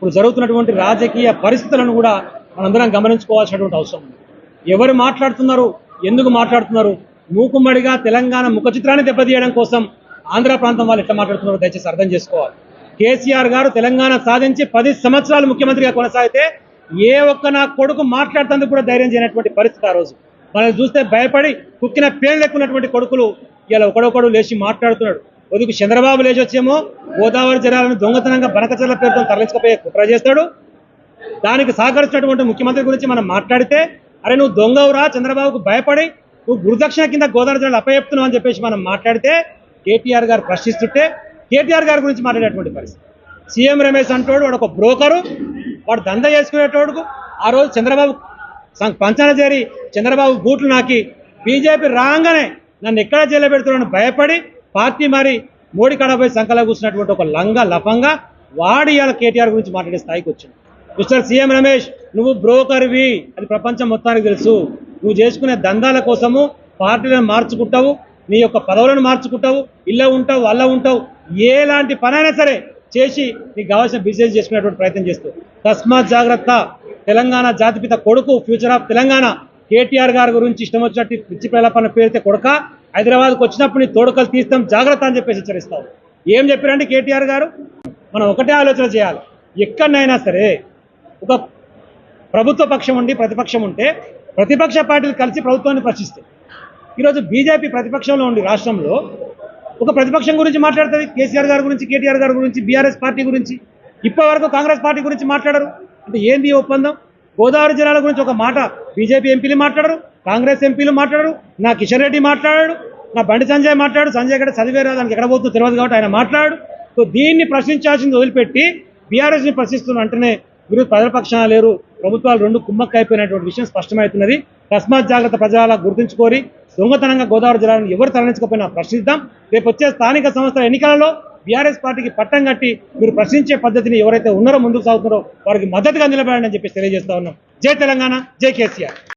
ఇప్పుడు జరుగుతున్నటువంటి రాజకీయ పరిస్థితులను కూడా మనందరం గమనించుకోవాల్సినటువంటి అవసరం ఉంది. ఎవరు మాట్లాడుతున్నారు? ఎందుకు మాట్లాడుతున్నారు? మూకుమ్మడిగా తెలంగాణ ముఖ చిత్రాన్ని దెబ్బతీయడం కోసం ఆంధ్ర ప్రాంతం వాళ్ళు ఎట్లా మాట్లాడుతున్నారు దయచేసి అర్థం చేసుకోవాలి. కేసీఆర్ గారు తెలంగాణ సాధించి పది సంవత్సరాలు ముఖ్యమంత్రిగా కొనసాగితే ఏ ఒక్క నా కొడుకు మాట్లాడుతందుకు కూడా ధైర్యం చేయనటువంటి పరిస్థితి ఆ రోజు. మనల్ని చూస్తే భయపడి కుక్కిన పేర్లు ఎక్కున్నటువంటి కొడుకులు ఇలా ఒకడొకడు లేచి మాట్లాడుతున్నాడు. ఒదుకు చంద్రబాబు లేచి వచ్చేమో గోదావరి జలాలను దొంగతనంగా బనకచర్ల పేరుతో తరలించకపోయే కుట్ర చేస్తాడు. దానికి సహకరించినటువంటి ముఖ్యమంత్రి గురించి మనం మాట్లాడితే అరే నువ్వు దొంగవురా చంద్రబాబుకు భయపడి నువ్వు గురుదక్షిణ కింద గోదావరి జిల్లాలు అప్పచెప్తున్నావు అని చెప్పేసి మనం మాట్లాడితే కేటీఆర్ గారు ప్రశ్నిస్తుంటే కేటీఆర్ గారి గురించి మాట్లాడేటువంటి పరిస్థితి. సీఎం రమేష్ అంటోడు వాడు ఒక బ్రోకరు వాడు దంద చేసుకునేటోడుకు ఆ రోజు చంద్రబాబు పంచన చేరి చంద్రబాబు బూట్లు నాకి బీజేపీ రాగానే నన్ను ఎక్కడ జైలు పెడుతున్నాను భయపడి పార్టీ మరి మోడీ కడపై సంకల కూర్చున్నటువంటి ఒక లంగ లఫంగా వాడు ఇవాళ కేటీఆర్ గురించి మాట్లాడే స్థాయికి వచ్చింది. మిస్టర్ సీఎం రమేష్ నువ్వు బ్రోకర్వి అది ప్రపంచం మొత్తానికి తెలుసు. నువ్వు చేసుకునే దందాల కోసము పార్టీలను మార్చుకుంటావు నీ యొక్క పదవులను మార్చుకుంటావు ఇళ్ళ ఉంటావు అల్ల ఉంటావు ఎలాంటి పనైనా సరే చేసి నీకు కావాల్సిన బిజినెస్ చేసుకునేటువంటి ప్రయత్నం చేస్తావు తస్మాత్ జాగ్రత్త తెలంగాణ జాతిపిత కొడుకు ఫ్యూచర్ ఆఫ్ తెలంగాణ. కేటీఆర్ గారి గురించి ఇష్టం వచ్చినట్టు పిచ్చి పిల్లపన్న పేరితే కొడక హైదరాబాద్కి వచ్చినప్పుడు నీ తోడుకలు తీస్తాం జాగ్రత్త అని చెప్పేసి హెచ్చరిస్తావు. ఏం చెప్పారండి కేటీఆర్ గారు? మనం ఒకటే ఆలోచన చేయాలి. ఎక్కడనైనా సరే ఒక ప్రభుత్వ పక్షం ఉండి ప్రతిపక్షం ఉంటే ప్రతిపక్ష పార్టీలు కలిసి ప్రభుత్వాన్ని ప్రశ్నిస్తాయి. ఈరోజు బీజేపీ ప్రతిపక్షంలో ఉండి రాష్ట్రంలో ఒక ప్రతిపక్షం గురించి మాట్లాడుతుంది కేసీఆర్ గారి గురించి కేటీఆర్ గారి గురించి బీఆర్ఎస్ పార్టీ గురించి. ఇప్పటి వరకు కాంగ్రెస్ పార్టీ గురించి మాట్లాడరు. అంటే ఏంది ఒప్పందం? గోదావరి జిల్లాల గురించి ఒక మాట బీజేపీ ఎంపీలు మాట్లాడరు కాంగ్రెస్ ఎంపీలు మాట్లాడరు నా కిషన్ రెడ్డి మాట్లాడాడు నా బండి సంజయ్ మాట్లాడు సంజయ్ గడ చదివేరా దానికి ఎక్కడ పోతుందో తెలియదు కాబట్టి ఆయన మాట్లాడు సో దీన్ని ప్రశ్నించాల్సింది వదిలిపెట్టి బీఆర్ఎస్ని ప్రశ్నిస్తున్న అంటేనే మీరు ప్రజలపక్షాన లేరు ప్రభుత్వాలు రెండు కుమ్మక్క అయిపోయినటువంటి విషయం స్పష్టమవుతున్నది. తస్మాత్ జాగ్రత్త ప్రజల గుర్తుంచుకోరి దొంగతనంగా గోదావరి జిల్లాను ఎవరు తరలించకపోయినా ప్రశ్నిద్దాం. రేపు వచ్చే స్థానిక సంస్థల ఎన్నికలలో బీఆర్ఎస్ పార్టీకి పట్టం కట్టి మీరు ప్రశ్నించే పద్ధతిని ఎవరైతే ఉన్నారో ముందుకు సాగుతున్నారో వారికి మద్దతుగా నిలబడండి అని చెప్పి తెలియజేస్తా ఉన్నాం. జై తెలంగాణ జై కేసీఆర్.